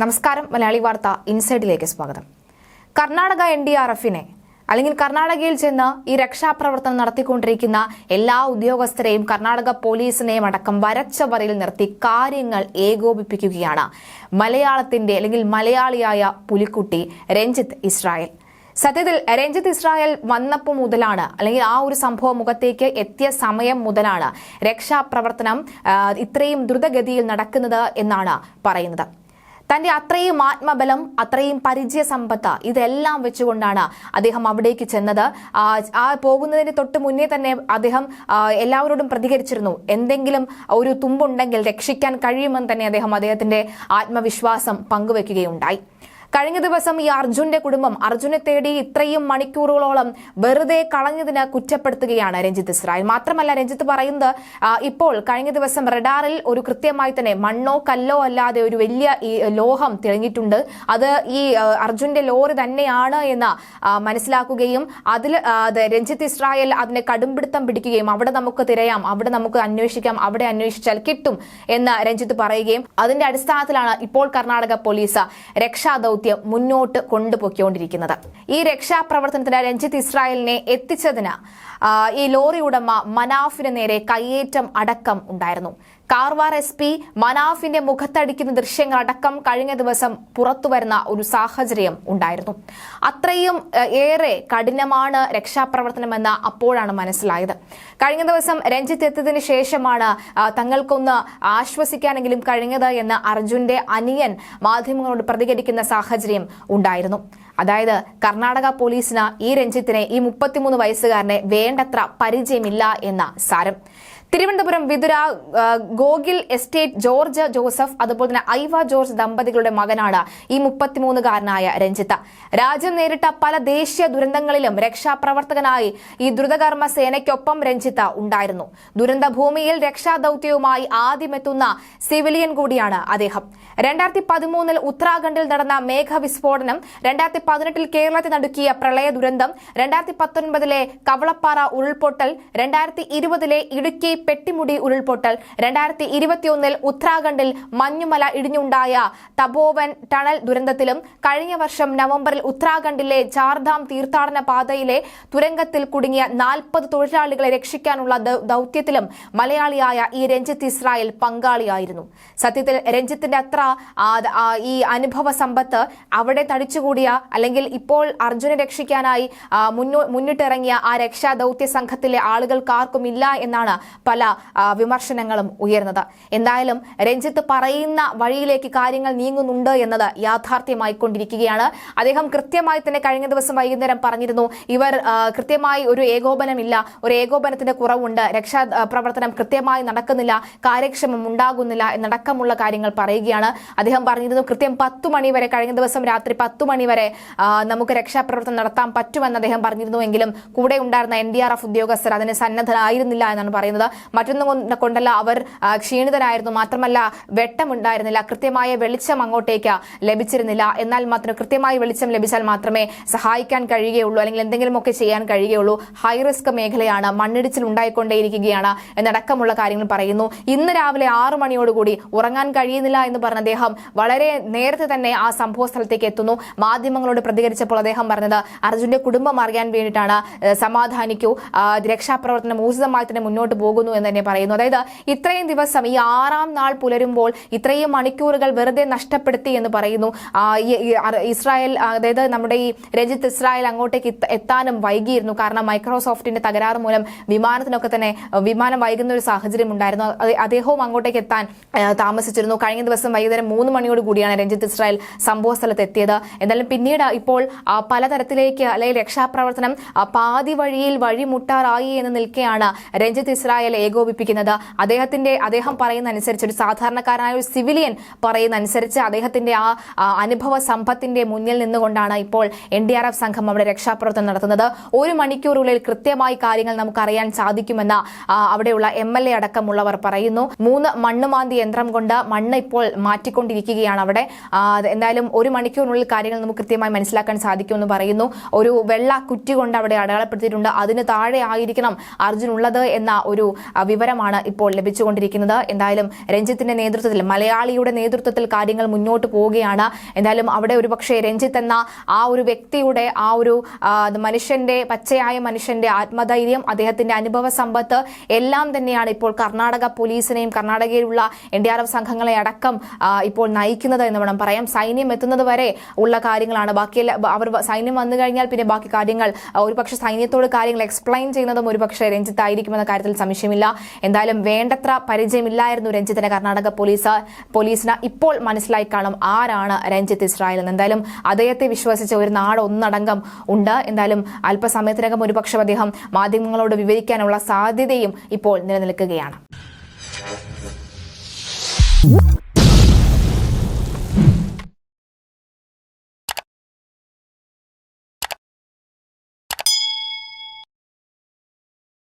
നമസ്കാരം മലയാളി വാർത്ത ഇൻസൈഡിലേക്ക് സ്വാഗതം. കർണാടക എൻ ഡി ആർ എഫിനെ അല്ലെങ്കിൽ കർണാടകയിൽ ചെന്ന് ഈ രക്ഷാപ്രവർത്തനം നടത്തിക്കൊണ്ടിരിക്കുന്ന എല്ലാ ഉദ്യോഗസ്ഥരെയും കർണാടക പോലീസിനെയും അടക്കം വരച്ച വരയിൽ നിർത്തി കാര്യങ്ങൾ ഏകോപിപ്പിക്കുകയാണ് മലയാളത്തിന്റെ അല്ലെങ്കിൽ മലയാളിയായ പുലിക്കുട്ടി രഞ്ജിത്ത് ഇസ്രായേൽ. സത്യത്തിൽ രഞ്ജിത്ത് ഇസ്രായേൽ വന്നപ്പോൾ മുതലാണ് അല്ലെങ്കിൽ ആ ഒരു സംഭവം മുഖത്തേക്ക് എത്തിയ സമയം മുതലാണ് രക്ഷാപ്രവർത്തനം ഇത്രയും ദ്രുതഗതിയിൽ നടക്കുന്നത് എന്നാണ് പറയുന്നത്. തന്റെ അത്രയും ആത്മബലം അത്രയും പരിചയ സമ്പത്ത് ഇതെല്ലാം വെച്ചുകൊണ്ടാണ് അദ്ദേഹം അവിടേക്ക് ചെന്നത്. ആ, പോകുന്നതിന് തൊട്ട് മുന്നേ തന്നെ അദ്ദേഹം എല്ലാവരോടും പ്രതികരിച്ചിരുന്നു. എന്തെങ്കിലും ഒരു തുമ്പുണ്ടെങ്കിൽ രക്ഷിക്കാൻ കഴിയുമെന്ന് തന്നെ അദ്ദേഹം അദ്ദേഹത്തിന്റെ ആത്മവിശ്വാസം പങ്കുവെക്കുകയുണ്ടായി. കഴിഞ്ഞ ദിവസം ഈ അർജുന്റെ കുടുംബം അർജുനെ തേടി ഇത്രയും മണിക്കൂറുകളോളം വെറുതെ കളഞ്ഞതിന് കുറ്റപ്പെടുത്തുകയാണ് രഞ്ജിത്ത് ഇസ്രായേൽ മാത്രമല്ല രഞ്ജിത്ത് പറയുന്നത് ഇപ്പോൾ കഴിഞ്ഞ ദിവസം റഡാറിൽ ഒരു കൃത്യമായി തന്നെ മണ്ണോ കല്ലോ അല്ലാതെ ഒരു വലിയ ഈ ലോഹം തെളിഞ്ഞിട്ടുണ്ട്. അത് ഈ അർജുന്റെ ലോറി തന്നെയാണ് എന്ന് മനസ്സിലാക്കുകയും അതിൽ രഞ്ജിത്ത് ഇസ്രായേൽ അതിനെ കടുംപിടുത്തം പിടിക്കുകയും അവിടെ നമുക്ക് തിരയാം അവിടെ നമുക്ക് അന്വേഷിക്കാം അവിടെ അന്വേഷിച്ചാൽ കിട്ടും എന്ന് രഞ്ജിത്ത് പറയുകയും അതിന്റെ അടിസ്ഥാനത്തിലാണ് ഇപ്പോൾ കർണാടക പോലീസ് രക്ഷാദൌത്യം മുന്നോട്ട് കൊണ്ടുപോയിക്കൊണ്ടിരിക്കുന്നത് ഈ രക്ഷാപ്രവർത്തനത്തിന് രഞ്ജിത്ത് ഇസ്രായേലിനെ എത്തിച്ചതിന് ഈ ലോറി ഉടമ മനാഫിന് നേരെ കയ്യേറ്റം അടക്കം ഉണ്ടായിരുന്നു. കാർവാർ എസ് പി മനാഫിന്റെ മുഖത്തടിക്കുന്ന ദൃശ്യങ്ങളടക്കം കഴിഞ്ഞ ദിവസം പുറത്തുവരുന്ന ഒരു സാഹചര്യം ഉണ്ടായിരുന്നു. അത്രയും ഏറെ കഠിനമാണ് രക്ഷാപ്രവർത്തനമെന്ന് അപ്പോഴാണ് മനസ്സിലായത്. കഴിഞ്ഞ ദിവസം രഞ്ജിത്ത് എത്തിയതിന് ശേഷമാണ് തങ്ങൾക്കൊന്ന് ആശ്വസിക്കാനെങ്കിലും കഴിഞ്ഞത് എന്ന് അർജുന്റെ അനിയൻ മാധ്യമങ്ങളോട് പ്രതികരിക്കുന്ന സാഹചര്യം ഉണ്ടായിരുന്നു. അതായത് കർണാടക പോലീസിന് ഈ രഞ്ജിത്തിനെ ഈ മുപ്പത്തിമൂന്ന് വയസ്സുകാരനെ വേണ്ടത്ര പരിചയമില്ല എന്ന സാരം. തിരുവനന്തപുരം വിതുര ഗോഗിൽ എസ്റ്റേറ്റ് ജോർജ് ജോസഫ് അതുപോലെ തന്നെ ഐവ ജോർജ് ദമ്പതികളുടെ മകനാണ് ഈ മുപ്പത്തിമൂന്നുകാരനായ രഞ്ജിത്ത്. രാജ്യം നേരിട്ട പല ദേശീയ ദുരന്തങ്ങളിലും രക്ഷാപ്രവർത്തകനായി ഈ ദ്രുതകർമ്മ സേനയ്ക്കൊപ്പം രഞ്ജിത്ത് ഉണ്ടായിരുന്നു. ദുരന്ത ഭൂമിയിൽ രക്ഷാദൌത്യവുമായി ആദ്യമെത്തുന്ന സിവിലിയൻ കൂടിയാണ് അദ്ദേഹം. രണ്ടായിരത്തി പതിമൂന്നിൽ ഉത്തരാഖണ്ഡിൽ നടന്ന മേഘവിസ്ഫോടനം രണ്ടായിരത്തി പതിനെട്ടിൽ കേരളത്തെ നടുക്കിയ പ്രളയ ദുരന്തം രണ്ടായിരത്തി പത്തൊൻപതിലെ കവളപ്പാറ ഉരുൾപൊട്ടൽ രണ്ടായിരത്തി ഇരുപതിലെ ഇടുക്കി പെട്ടിമുടി ഉരുൾപൊട്ടൽ. രണ്ടായിരത്തി ഇരുപത്തിയൊന്നിൽ ഉത്തരാഖണ്ഡിൽ മഞ്ഞുമല ഇടിഞ്ഞുണ്ടായ തപോവൻ ടണൽ ദുരന്തത്തിലും കഴിഞ്ഞ വർഷം നവംബറിൽ ഉത്തരാഖണ്ഡിലെ ചാർധാം തീർത്ഥാടന പാതയിലെ തുരങ്കത്തിൽ കുടുങ്ങിയ നാൽപ്പത് തൊഴിലാളികളെ രക്ഷിക്കാനുള്ള ദൗത്യത്തിലും മലയാളിയായ ഈ രഞ്ജിത്ത് ഇസ്രായേൽ പങ്കാളിയായിരുന്നു. സത്യത്തിൽ രഞ്ജിത്തിന്റെ അത്ര ഈ അനുഭവ സമ്പത്ത് അവിടെ തടിച്ചുകൂടിയ അല്ലെങ്കിൽ ഇപ്പോൾ അർജുനെ രക്ഷിക്കാനായി മുന്നോ മുന്നിട്ടിറങ്ങിയ ആ രക്ഷാ ദൌത്യ സംഘത്തിലെ ആളുകൾക്കാർക്കും ഇല്ല എന്നാണ് പല വിമർശനങ്ങളും ഉയർന്നത്. എന്തായാലും രഞ്ജിത്ത് പറയുന്ന വഴിയിലേക്ക് കാര്യങ്ങൾ നീങ്ങുന്നുണ്ട് എന്നത് യാഥാർത്ഥ്യമായിക്കൊണ്ടിരിക്കുകയാണ് അദ്ദേഹം കൃത്യമായി തന്നെ കഴിഞ്ഞ ദിവസം വൈകുന്നേരം പറഞ്ഞിരുന്നു ഇവർ കൃത്യമായി ഒരു ഏകോപനമില്ല ഒരു ഏകോപനത്തിന്റെ കുറവുണ്ട് രക്ഷാ പ്രവർത്തനം കൃത്യമായി നടക്കുന്നില്ല കാര്യക്ഷമം ഉണ്ടാകുന്നില്ല എന്നടക്കമുള്ള കാര്യങ്ങൾ പറയുകയാണ്. അദ്ദേഹം പറഞ്ഞിരുന്നു കൃത്യം പത്തു മണി വരെ കഴിഞ്ഞ ദിവസം രാത്രി പത്തു മണി വരെ നമുക്ക് രക്ഷാപ്രവർത്തനം നടത്താൻ പറ്റുമെന്ന് അദ്ദേഹം പറഞ്ഞിരുന്നു. എങ്കിലും കൂടെ ഉണ്ടായിരുന്ന എൻ ഡി ആർ എഫ് ഉദ്യോഗസ്ഥർ അതിന് സന്നദ്ധരായിരുന്നില്ല എന്നാണ് പറയുന്നത്. മറ്റൊന്നും കൊണ്ടല്ല അവർ ക്ഷീണിതനായിരുന്നു മാത്രമല്ല വെട്ടമുണ്ടായിരുന്നില്ല. കൃത്യമായ വെളിച്ചം അങ്ങോട്ടേക്ക് ലഭിച്ചിരുന്നില്ല. എന്നാൽ മാത്രം കൃത്യമായ വെളിച്ചം ലഭിച്ചാൽ മാത്രമേ സഹായിക്കാൻ കഴിയുകയുള്ളൂ. അല്ലെങ്കിൽ എന്തെങ്കിലുമൊക്കെ ചെയ്യാൻ കഴിയുകയുള്ളൂ. ഹൈ റിസ്ക് മേഖലയാണ് മണ്ണിടിച്ചിൽ ഉണ്ടായിക്കൊണ്ടേയിരിക്കുകയാണ് എന്നടക്കമുള്ള കാര്യങ്ങൾ പറയുന്നു. ഇന്ന് രാവിലെ ആറു മണിയോടുകൂടി ഉറങ്ങാൻ കഴിയുന്നില്ല എന്ന് പറഞ്ഞ അദ്ദേഹം വളരെ നേരത്തെ തന്നെ ആ സംഭവ സ്ഥലത്തേക്ക് എത്തുന്നു. മാധ്യമങ്ങളോട് പ്രതികരിച്ചപ്പോൾ അദ്ദേഹം പറഞ്ഞത് അർജുന്റെ കുടുംബം അറിയാൻ വേണ്ടിയിട്ടാണ് സമാധാനിക്കൂ. രക്ഷാപ്രവർത്തനം ഊർജിതമായി തന്നെ മുന്നോട്ട് പോകുന്നു എന്ന് തന്നെ പറയുന്നു. അതായത് ഇത്രയും ദിവസം ഈ ആറാം നാൾ പുലരുമ്പോൾ ഇത്രയും മണിക്കൂറുകൾ വെറുതെ നഷ്ടപ്പെടുത്തി എന്ന് പറയുന്നു. ഇസ്രായേൽ അതായത് നമ്മുടെ ഈ രഞ്ജിത്ത് ഇസ്രായേൽ അങ്ങോട്ടേക്ക് എത്താനും വൈകിയിരുന്നു. കാരണം മൈക്രോസോഫ്റ്റിന്റെ തകരാറ് മൂലം വിമാനത്തിനൊക്കെ തന്നെ വിമാനം വൈകുന്ന ഒരു സാഹചര്യം ഉണ്ടായിരുന്നു. അദ്ദേഹവും അങ്ങോട്ടേക്ക് എത്താൻ താമസിച്ചിരുന്നു. കഴിഞ്ഞ ദിവസം വൈകുന്നേരം മൂന്ന് മണിയോട് കൂടിയാണ് രഞ്ജിത്ത് ഇസ്രായേൽ സംഭവ സ്ഥലത്ത് എത്തിയത്. എന്നാലും പിന്നീട് ഇപ്പോൾ പലതരത്തിലേക്ക് അല്ലെങ്കിൽ രക്ഷാപ്രവർത്തനം പാതി വഴിയിൽ വഴിമുട്ടാറായി എന്ന് നിൽക്കെയാണ് രഞ്ജിത്ത് ഇസ്രായേൽ ഏകോപിപ്പിക്കുന്നത്. അദ്ദേഹത്തിന്റെ അദ്ദേഹം പറയുന്ന അനുസരിച്ച് ഒരു സാധാരണക്കാരനായ ഒരു സിവിലിയൻ പറയുന്ന അനുസരിച്ച് അദ്ദേഹത്തിന്റെ ആ അനുഭവ സമ്പത്തിന്റെ മുന്നിൽ നിന്നുകൊണ്ടാണ് ഇപ്പോൾ എൻ ഡി ആർ എഫ് സംഘം അവിടെ രക്ഷാപ്രവർത്തനം നടത്തുന്നത്. ഒരു മണിക്കൂറുള്ളിൽ കൃത്യമായി കാര്യങ്ങൾ നമുക്ക് അറിയാൻ സാധിക്കുമെന്ന് അവിടെയുള്ള എം എൽ എ അടക്കമുള്ളവർ പറയുന്നു. മൂന്ന് മണ്ണുമാന്തി യന്ത്രം കൊണ്ട് മണ്ണ് ഇപ്പോൾ മാറ്റിക്കൊണ്ടിരിക്കുകയാണ് അവിടെ. എന്തായാലും ഒരു മണിക്കൂറിനുള്ളിൽ കാര്യങ്ങൾ നമുക്ക് കൃത്യമായി മനസ്സിലാക്കാൻ സാധിക്കുമെന്ന് പറയുന്നു. ഒരു വെള്ള കുറ്റി കൊണ്ട് അവിടെ അടയാളപ്പെടുത്തിയിട്ടുണ്ട്. അതിന് താഴെ ആയിരിക്കണം അർജുൻ ഉള്ളത് എന്ന ഒരു വിവരമാണ് ഇപ്പോൾ ലഭിച്ചുകൊണ്ടിരിക്കുന്നത്. എന്തായാലും രഞ്ജിത്തിന്റെ നേതൃത്വത്തിൽ മലയാളിയുടെ നേതൃത്വത്തിൽ കാര്യങ്ങൾ മുന്നോട്ട് പോവുകയാണ്. എന്തായാലും അവിടെ ഒരു രഞ്ജിത്ത് എന്ന ആ ഒരു വ്യക്തിയുടെ ആ ഒരു മനുഷ്യന്റെ പച്ചയായ മനുഷ്യന്റെ ആത്മധൈര്യം അദ്ദേഹത്തിന്റെ അനുഭവ സമ്പത്ത് എല്ലാം തന്നെയാണ് ഇപ്പോൾ കർണാടക പോലീസിനെയും കർണാടകയിലുള്ള എൻ ഡി ആർ എഫ് സംഘങ്ങളെ അടക്കം ഇപ്പോൾ നയിക്കുന്നത് എന്ന് വേണം പറയാം. സൈന്യം എത്തുന്നത് വരെ ഉള്ള കാര്യങ്ങളാണ്. ബാക്കിയെല്ലാം അവർ സൈന്യം വന്നു കഴിഞ്ഞാൽ പിന്നെ ബാക്കി കാര്യങ്ങൾ ഒരുപക്ഷെ സൈന്യത്തോട് കാര്യങ്ങൾ എക്സ്പ്ലെയിൻ ചെയ്യുന്നതും ഒരുപക്ഷെ രഞ്ജിത്ത് ആയിരിക്കുമെന്ന കാര്യത്തിൽ സംശയമില്ല എന്തായാലും വേണ്ടത്ര പരിചയമില്ലായിരുന്നു രഞ്ജിത്തിന് കർണാടക പോലീസ് പോലീസിന് ഇപ്പോൾ മനസ്സിലായി കാണും ആരാണ് രഞ്ജിത്ത് ഇസ്രായേൽ എന്ന് എന്തായാലും അദ്ദേഹത്തെ വിശ്വസിച്ച ഒരു നാട് ഒന്നടങ്കം ഉണ്ട്. എന്തായാലും അല്പസമയത്തിനകം ഒരുപക്ഷെ അദ്ദേഹം മാധ്യമങ്ങളോട് വിവരിക്കാനുള്ള സാധ്യതയും ഇപ്പോൾ നിലനിൽക്കുകയാണ്.